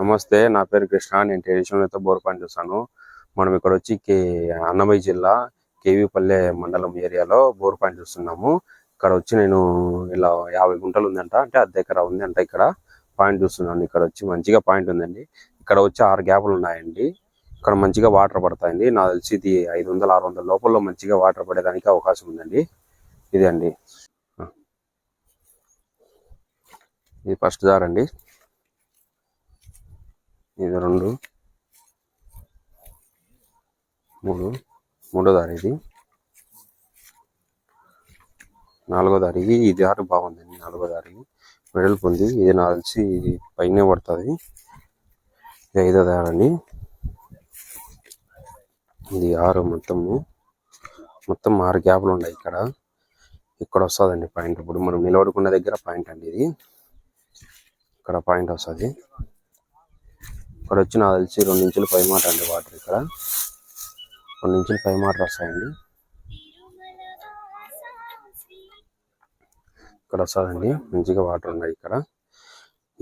నమస్తే నా పేరు కృష్ణ. నేను టెలివిజన్లో బోర్ పాయింట్ చూస్తాను. మనం ఇక్కడ వచ్చి కే అన్నమయ్య జిల్లా కేవీపల్లె మండలం ఏరియాలో బోర్ పాయింట్ చూస్తున్నాము. ఇక్కడ వచ్చి నేను ఇలా యాభై గుంటలు ఉందంట అంటే అర్ధ ఎకరా ఉందంట ఇక్కడ. పాయింట్ చూస్తున్నాను. ఇక్కడ వచ్చి మంచిగా పాయింట్ ఉందండి. ఇక్కడ వచ్చి ఆరు గ్యాపులు ఉన్నాయండి. ఇక్కడ మంచిగా వాటర్ పడతాయండి. నాకు తెలిసి ఇది ఐదు వందల ఆరు వందల లోపల మంచిగా వాటర్ పడేదానికి అవకాశం ఉందండి. ఇది అండి. ఇది ఫస్ట్ దారండి. అండి ఇది రెండు. మూడు. మూడో దారి ఇది. నాలుగో దారి ఈ దారి బాగుందండి నాలుగో దారి వెడల్పు ఉంది. ఇది నాకు ఇది పైనే పడుతుంది. ఇది ఐదో దారి అండి. ఇది ఆరు మొత్తము. మొత్తం ఆరు గ్యాప్లు ఉన్నాయి ఇక్కడ. ఇక్కడ వస్తుందండి పాయింట్. ఇప్పుడు మనం నిలబడుకున్న దగ్గర పాయింట్ అండి ఇది. ఇక్కడ పాయింట్ వస్తుంది. ఇక్కడ వచ్చి నాకు తెలిసి రెండు ఇంచులు పై మాట అండి వాటర్ ఇక్కడ. రెండు ఇంచులు పై మాట వస్తాయండి ఇక్కడ వస్తుందండి. మంచిగా వాటర్ ఉన్నాయి ఇక్కడ.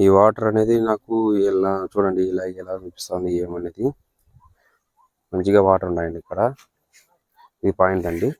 ఈ వాటర్ అనేది నాకు ఇలా చూడండి ఇలా ఎలా అనిపిస్తుంది ఏమనేది. మంచిగా వాటర్ ఉన్నాయండి ఇక్కడ. ఇది పాయింట్ అండి.